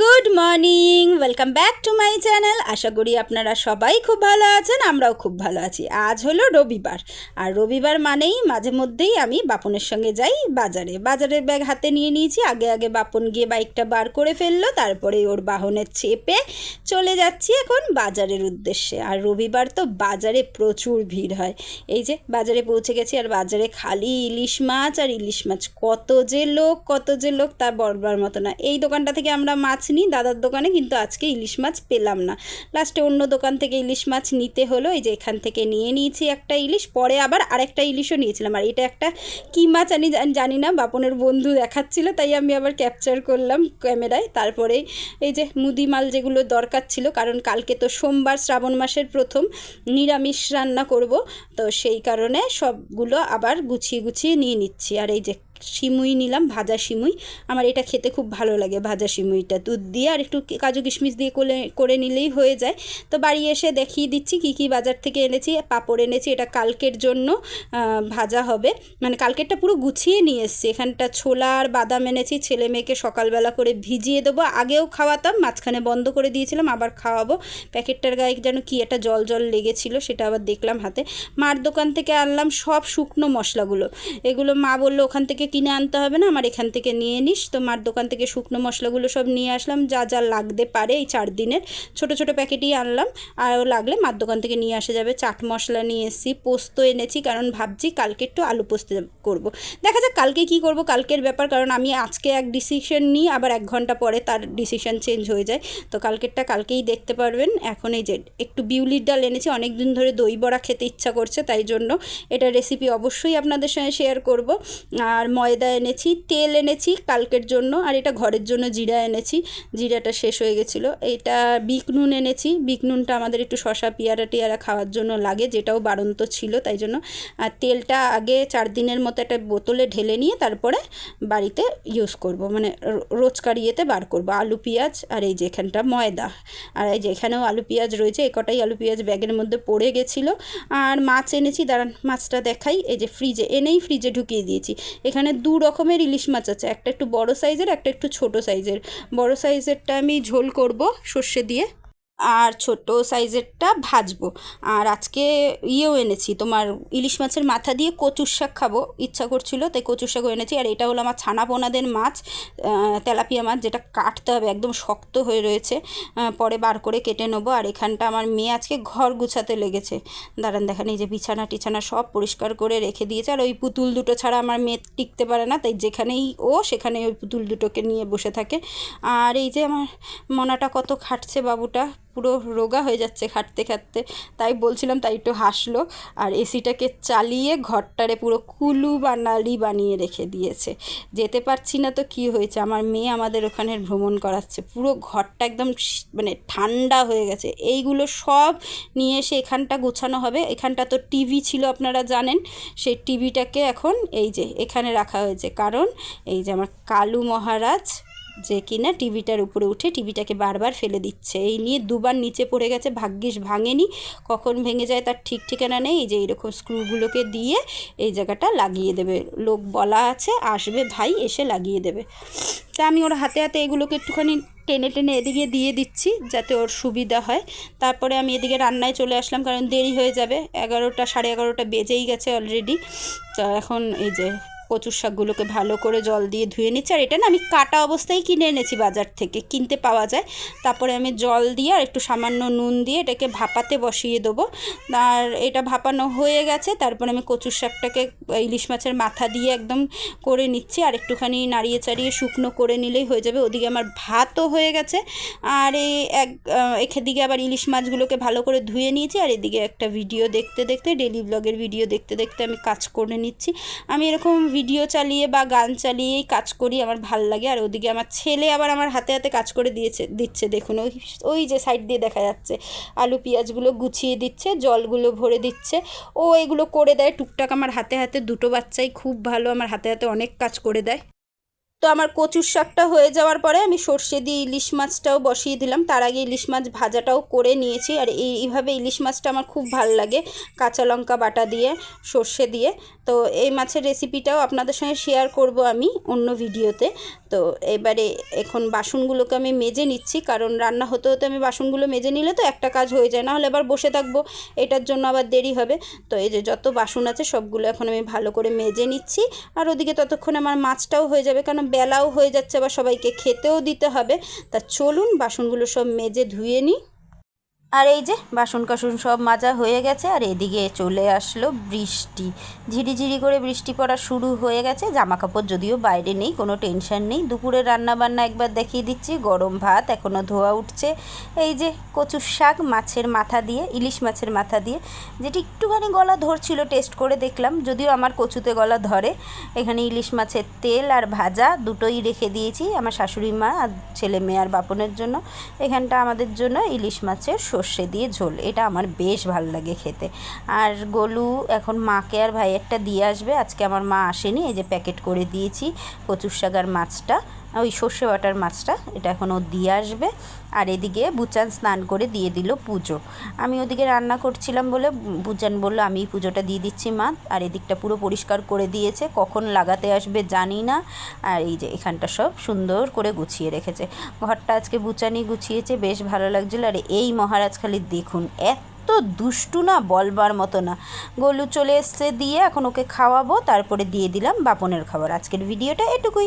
Good morning welcome back to my channel আশা করি আপনারা সবাই খুব ভালো আছেন, আমরাও খুব ভালো আছি। আজ হলো রবিবার। আর রবিবার মানেই মাঝে মধ্যেই আমি বাপনের সঙ্গে যাই বাজারে। বাজারের ব্যাগ হাতে নিয়ে নিয়েছি। আগে আগে বাপন গিয়ে বাইকটা বার করে ফেলল, তারপরে ওর বাহনের চেপে চলে যাচ্ছি এখন বাজারের উদ্দেশ্যে। আর রবিবার তো বাজারে প্রচুর ভিড় হয়। এই যে বাজারে পৌঁছে গেছি, আর বাজারে খালি ইলিশ মাছ আর ইলিশ মাছ। কত যে লোক, কত যে লোক তা বলবার মতো না। এই দোকানটা থেকে আমরা মাছ নিই, দাদার দোকানে কিন্তু আজকে ইলিশ মাছ পেলাম না। লাস্টে অন্য দোকান থেকে ইলিশ মাছ নিতে হলো, এই যে এখান থেকে নিয়ে নিয়েছি একটা ইলিশ, পরে আবার আরেকটা ইলিশও নিয়েছিলাম। আর এটা একটা কী মাছ আমি জানি- না, বাপনের বন্ধু দেখাচ্ছিল, তাই আমি আবার ক্যাপচার করলাম ক্যামেরায়। তারপরে এই যে মুদি মাল যেগুলো দরকার ছিল, কারণ কালকে তো সোমবার, শ্রাবণ মাসের প্রথম, নিরামিষ রান্না করব, তো সেই কারণে সবগুলো আবার গুছিয়ে গুছিয়ে নিয়ে নিচ্ছি। আর এই যে সিমুই নিলাম, ভাজা সিমুই আমার এটা খেতে খুব ভালো লাগে ভাজা সিমুইটা দুধ দিয়ে আর একটু কাজু কিশমিশ দিয়ে করে করে নিলেই হয়ে যায়। তো বাড়ি এসে দেখিয়ে দিচ্ছি কী কী বাজার থেকে এনেছি, পাঁপড় এনেছি, এটা কালকের জন্য ভাজা হবে। মানে কালকেরটা পুরো গুছিয়ে নিয়ে এসেছি। এখানটা ছোলা আর বাদাম এনেছি, ছেলে মেয়েকে সকালবেলা করে ভিজিয়ে দেবো। আগেও খাওয়াতাম, মাঝখানে বন্ধ করে দিয়েছিলাম, আবার খাওয়াবো। প্যাকেটটার গায়ে যেন কি একটা জল জল লেগেছিল, সেটা আবার দেখলাম হাতে। মার দোকান থেকে আনলাম সব শুকনো মশলাগুলো। এগুলো মা বলল, ওখান থেকে কিনে আনতে হবে না, আমার এখান থেকে নিয়ে নিস। তো মার দোকান থেকে শুকনো মশলাগুলো সব নিয়ে আসলাম, যা যা লাগতে পারে এই চার দিনের। ছোট ছোট প্যাকেটই আনলাম আর লাগলে মার দোকান থেকে নিয়ে আসা যাবে। চাট মশলা নিয়ে এসেছি, পোস্ত এনেছি, কারণ ভাবছি কালকে একটু আলু পোস্ত করব। দেখা যাক কালকে কি করব, কালকের ব্যাপার, কারণ আমি আজকে এক ডিসিশন নিই, আবার এক ঘণ্টা পরে তার ডিসিশন চেঞ্জ হয়ে যায়। তো কালকেরটা কালকেই দেখতে পারবেন। এখন এই যে একটু বিউলির ডাল এনেছি অনেক দিন ধরে দই বড়া খেতে ইচ্ছা করছে, তাই জন্য এটা রেসিপি অবশ্যই আপনাদের সঙ্গে শেয়ার করব। আর ময়দা এনেছি, তেল এনেছি কালকের জন্য, আর এটা ঘরের জন্য জিরা এনেছি। জিরাটা শেষ হয়ে গেছিল। এটা বিক নুন এনেছি। বিক নুনটা আমাদের একটু শশা পেয়ারা টিয়ারা খাওয়ার জন্য লাগে, যেটাও বাড়ন্ত ছিল তাই জন্য। আর তেলটা আগে চার দিনের মতো একটা বোতলে ঢেলে নিয়ে তারপরে বাড়িতে ইউজ করব। মানে রোজকার ইয়েতে বার করব। আলু, পেঁয়াজ আর এই যে এখানটা ময়দা। আর এই যেখানেও আলু, পেঁয়াজ রয়েছে, এ কটাই আলু, পেঁয়াজ ব্যাগের মধ্যে পড়ে গেছিল। আর মাছ এনেছি, দাঁড়ান, মাছটা দেখাই। এই যে ফ্রিজে এনেই ফ্রিজে ঢুকিয়ে দিয়েছি। এখানে দু রকমের ইলিশ মাছ আছে। একটা একটু বড় সাইজের একটা একটু ছোট সাইজের বড় সাইজেরটা আমি ঝোল করব সর্ষে দিয়ে। আর ছোট সাইজেরটা ভাজবো। আর আজকে ইয়েও এনেছি, তোমার ইলিশ মাছের মাথা দিয়ে কচুর শাক খাব। ইচ্ছা করছিল, তাই কচুর শাকও এনেছি। আর এটা হলো আমার ছানা পোনাদের মাছ তেলাপিয়া মাছ, যেটা কাটতে হবে, একদম শক্ত হয়ে রয়েছে। পরে বার করে কেটে নেব। আর এখানটা আমার মেয়ে আজকে ঘর গুছাতে লেগেছে। দাঁড়ান, দেখেন, এই যে বিছানা টিছানা সব পরিষ্কার করে রেখে দিয়েছে। আর ওই পুতুল দুটো ছাড়া আমার মেয়ে টিকতে পারে না, তাই যেখানেই ও সেখানে ওই পুতুল দুটোকে নিয়ে বসে থাকে। আর এই যে আমার মনাটা কত খাটছে বাবুটা পুরো রোগা হয়ে যাচ্ছে খাটতে খাটতে। তাই বলছিলাম তাই একটু হাসলো। আর এসিটাকে চালিয়ে ঘরটারে পুরো কুলু বানালি বানিয়ে রেখে দিয়েছে। যেতে পারছি না তো কি হয়েছে? আমার মেয়ে আমাদের ওখানে ভ্রমণ করাচ্ছে। পুরো ঘরটা একদম মানে ঠান্ডা হয়ে গেছে। এইগুলো সব নিয়ে এসে এখানটা গোছানো হবে। এখানটা তো টিভি ছিল আপনারা জানেন। সেই টিভিটাকে এখন এই যে এখানে রাখা হয়েছে। কারণ এই যে আমার কালু মহারাজ যে কিনা টিভিটার উপরে উঠে টিভিটাকে বারবার ফেলে দিচ্ছে। এই নিয়ে দুবার নিচে পড়ে গেছে, ভাগ্যিস ভাঙেনি। কখন ভেঙে যায় তার ঠিক ঠিকানা নেই। যে এরকম স্ক্রুগুলোকে দিয়ে এই জায়গাটা লাগিয়ে দেবে। লোক বলা আছে, আসবে, ভাই এসে লাগিয়ে দেবে। তা আমি ওর হাতে হাতে এগুলোকে একটুখানি টেনে টেনে এদিকে দিয়ে দিচ্ছি, যাতে ওর সুবিধা হয়। তারপরে আমি এদিকে রান্নায় চলে আসলাম, কারণ দেরি হয়ে যাবে। এগারোটা, সাড়ে এগারোটা বেজেই গেছে অলরেডি তো এখন এই যে কচুর শাকগুলোকে ভালো করে জল দিয়ে ধুয়ে নিচ্ছি। আর এটা না আমি কাটা অবস্থায় কিনে এনেছি বাজার থেকে, কিনতে পাওয়া যায়। তারপরে আমি জল দিয়ে আর একটু সামান্য নুন দিয়ে এটাকে ভাপাতে বসিয়ে দেবো। আর এটা ভাপানো হয়ে গেছে, তারপরে আমি কচুর শাকটাকে ইলিশ মাছের মাথা দিয়ে একদম করে নিচ্ছি। আর একটুখানি নাড়িয়ে চাড়িয়ে শুকনো করে নিলেই হয়ে যাবে। ওদিকে আমার ভাতও হয়ে গেছে। আর এই এক এদিকে আবার ইলিশ মাছগুলোকে ভালো করে ধুয়ে নিয়েছি। আর এদিকে একটা ভিডিও দেখতে দেখতে ডেলি ব্লগের ভিডিও দেখতে দেখতে আমি কাজ করে নিচ্ছি। আমি এরকম ভিডিও চালিয়ে বা গান চালিয়েই কাজ করি, আমার ভালো লাগে। আর ওদিকে আমার ছেলে আবার আমার হাতে হাতে কাজ করে দিয়েছে, দিচ্ছে দেখুন। ওই ওই যে সাইড দিয়ে দেখা যাচ্ছে, আলু, পেঁয়াজগুলো গুছিয়ে দিচ্ছে, জলগুলো ভরে দিচ্ছে। ও এগুলো করে দেয়, টুকটাক আমার হাতে হাতে, দুটো বাচ্চাই খুব ভালো, আমার হাতে হাতে অনেক কাজ করে দেয়। তো আমার কচুর শাকটা হয়ে যাওয়ার পরে আমি সর্ষে দিয়ে ইলিশ মাছটাও বসিয়ে দিলাম। তার আগে ইলিশ মাছ ভাজাটাও করে নিয়েছি আর এইভাবে ইলিশ মাছটা আমার খুব ভালো লাগে কাঁচা লঙ্কা বাটা দিয়ে, সর্ষে দিয়ে। তো এই মাছের রেসিপিটাও আপনাদের সঙ্গে শেয়ার করব আমি অন্য ভিডিওতে। তো এবারে এখন বাসনগুলোকে আমি মেজে নিচ্ছি, কারণ রান্না হতে হতে আমি বাসনগুলো মেজে নিলে তো একটা কাজ হয়ে যায় না হলে আবার বসে থাকব। এটার জন্য আবার দেরি হবে। তো এই যে যত বাসন আছে সবগুলো এখন আমি ভালো করে মেজে নিচ্ছি। আর ওদিকে ততক্ষণ আমার মাছটাও হয়ে যাবে, কারণ বেলাও হয়ে যাচ্ছে বা সবাইকে খেতেও দিতে হবে। তা চলুন, বাসনগুলো সব মেজে ধুয়ে নিই। আর এই যে বাসন কাসন সব মাজা হয়ে গেছে, আর এদিকে চলে আসলো বৃষ্টি। ঝিরিঝিরি করে বৃষ্টি পড়া শুরু হয়ে গেছে। জামা কাপড় যদিও বাইরে নেই, কোনো টেনশন নেই। দুপুরে রান্না বান্না একবার দেখিয়ে দিচ্ছি। গরম ভাত এখনও ধোয়া উঠছে। এই যে কচুর শাক, মাছের মাথা দিয়ে, ইলিশ মাছের মাথা দিয়ে, যেটি একটুখানি গলা ধরছিল, টেস্ট করে দেখলাম। যদিও আমার কচুতে গলা ধরে, এখানে ইলিশ মাছের তেল আর ভাজা দুটোই রেখে দিয়েছি। আমার শাশুড়ি মা আর ছেলে মেয়ে আর বাপনের জন্য। এখানটা আমাদের জন্য ইলিশ মাছের সর্ষে দিয়ে ঝোল। এটা আমার বেশ ভালো লাগে খেতে। আর গলু, এখন মাকে আর ভাই একটা দিয়ে আসবে। আজকে আমার মা আসেনি, এই যে প্যাকেট করে দিয়েছি কচুর শাক আর মাছটা। ওই সর্ষে বাটার মাছটা, এটা এখন ও দিয়ে আসবে। আর এদিকে বুচান স্নান করে দিয়ে দিল পুজো। আমি ওদিকে রান্না করছিলাম বলে বুচান বলল, আমি পুজোটা দিয়ে দিচ্ছি মা। আর এদিকটা পুরো পরিষ্কার করে দিয়েছে। কখন লাগাতে আসবে জানি না। আর এই যে এখানটা সব সুন্দর করে গুছিয়ে রেখেছে। ঘরটা আজকে বুচানি গুছিয়েছে, বেশ ভালো লাগছিল। আর এই মহারাজ খালি দেখুন এত এত দুষ্টু না, বলবার মতো না। গলু চলে এসছে, দিয়ে এখন ওকে খাওয়াবো, তারপরে দিয়ে দিলাম বাপনের খাবার। আজকের ভিডিওটা এটুকুই।